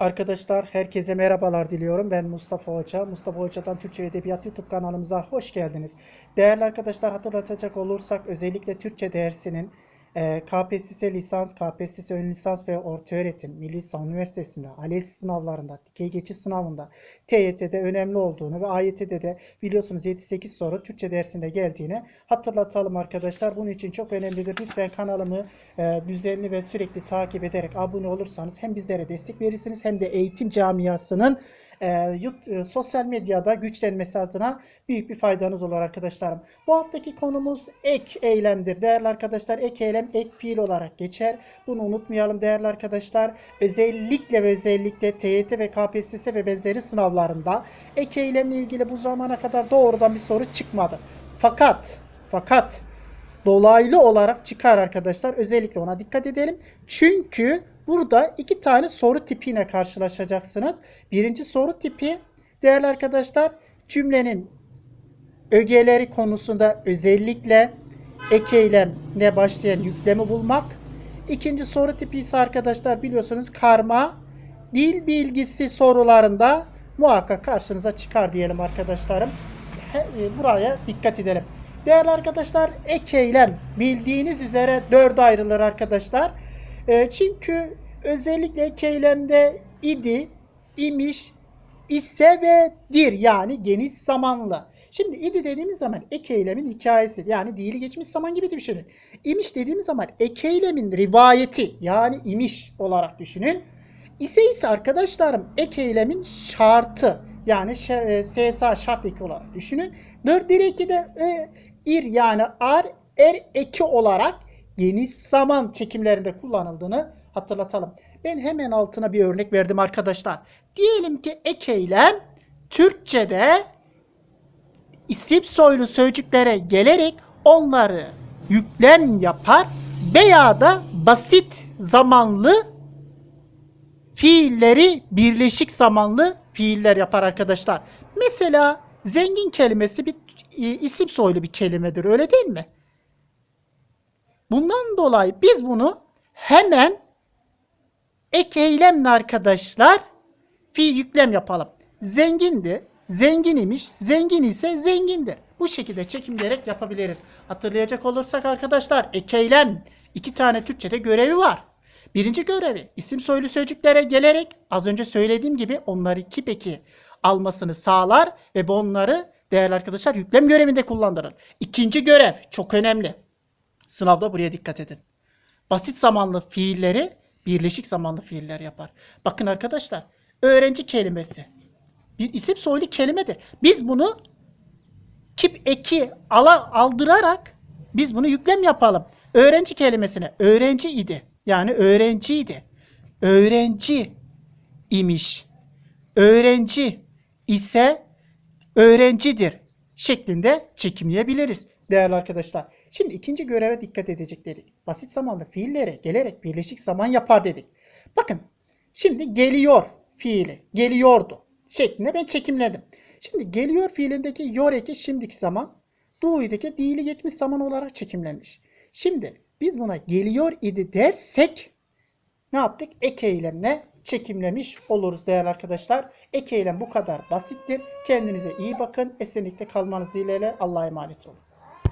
Arkadaşlar herkese merhabalar diliyorum. Ben Mustafa Hoca. Mustafa Hoca'dan Türkçe ve Edebiyat YouTube kanalımıza hoş geldiniz. Değerli arkadaşlar hatırlatacak olursak özellikle Türkçe dersinin KPSS lisans, KPSS ön lisans ve orta öğretim, Milli Lisan Üniversitesi'nde, ALES sınavlarında, dikey geçiş sınavında, TYT'de önemli olduğunu ve AYT'de de biliyorsunuz 7-8 soru Türkçe dersinde geldiğini hatırlatalım arkadaşlar. Bunun için çok önemlidir. Lütfen kanalımı e, düzenli ve sürekli takip ederek abone olursanız hem bizlere destek verirsiniz hem de eğitim camiasının e, yut- e, sosyal medyada güçlenmesi adına büyük bir faydanız olur arkadaşlarım. Bu haftaki konumuz ek eylemdir. Değerli arkadaşlar ek eylem ek fiil olarak geçer. Bunu unutmayalım değerli arkadaşlar. Özellikle ve özellikle TYT ve KPSS ve benzeri sınavlarında ek eylemle ilgili bu zamana kadar doğrudan bir soru çıkmadı. Fakat fakat dolaylı olarak çıkar arkadaşlar. Özellikle ona dikkat edelim. Çünkü burada iki tane soru tipiyle karşılaşacaksınız. Birinci soru tipi değerli arkadaşlar cümlenin ögeleri konusunda özellikle ek eylemle başlayan yüklemi bulmak. İkinci soru tipi ise arkadaşlar biliyorsunuz karma dil bilgisi sorularında muhakkak karşınıza çıkar diyelim arkadaşlarım. E, Buraya dikkat edelim. Değerli arkadaşlar ek eylem bildiğiniz üzere dörde ayrılır arkadaşlar. E, çünkü özellikle ek eylemde idi, imiş, ise ve dir yani geniş zamanlı. Şimdi idi dediğimiz zaman ek eylemin hikayesi yani dili geçmiş zaman gibi düşünün. İmiş dediğimiz zaman ek eylemin rivayeti yani imiş olarak düşünün. İse ise arkadaşlarım ek eylemin şartı yani e, SSA şart eki olarak düşünün. Dır dir eki de e, ir yani ar er eki olarak geniş zaman çekimlerinde kullanıldığını hatırlatalım. Ben hemen altına bir örnek verdim arkadaşlar. Diyelim ki ek eylem Türkçe'de isim soylu sözcüklere gelerek onları yüklem yapar veya da basit zamanlı fiilleri birleşik zamanlı fiiller yapar arkadaşlar. Mesela zengin kelimesi bir e, isim soylu bir kelimedir öyle değil mi? Bundan dolayı biz bunu hemen ek eylemle arkadaşlar fiil yüklem yapalım. Zengindi, zengin imiş, zengin ise zengindir. Bu şekilde çekimleyerek yapabiliriz. Hatırlayacak olursak arkadaşlar ek eylem iki tane Türkçe'de görevi var. Birinci görevi isim soylu sözcüklere gelerek az önce söylediğim gibi onları iki peki almasını sağlar ve onları değerli arkadaşlar yüklem görevinde kullandırır. İkinci görev çok önemli. Sınavda buraya dikkat edin. Basit zamanlı fiilleri birleşik zamanlı fiiller yapar. Bakın arkadaşlar öğrenci kelimesi bir isim soylu kelimedir. Biz bunu kip eki ala aldırarak biz bunu yüklem yapalım. Öğrenci kelimesine öğrenci idi. Yani öğrenciydi. Öğrenci imiş. Öğrenci ise öğrencidir şeklinde çekimleyebiliriz değerli arkadaşlar. Şimdi ikinci göreve dikkat edecek dedik. Basit zamanlı fiillere gelerek birleşik zaman yapar dedik. Bakın şimdi geliyor fiili geliyordu şeklinde ben çekimledim. Şimdi geliyor fiilindeki yor eki şimdiki zaman doğudaki dili geçmiş zaman olarak çekimlenmiş. Şimdi biz buna geliyor idi dersek ne yaptık? Ek eylemle çekimlemiş oluruz değerli arkadaşlar. Ek eylem bu kadar basittir. Kendinize iyi bakın. Esenlikle kalmanız dileğiyle Allah'a emanet olun.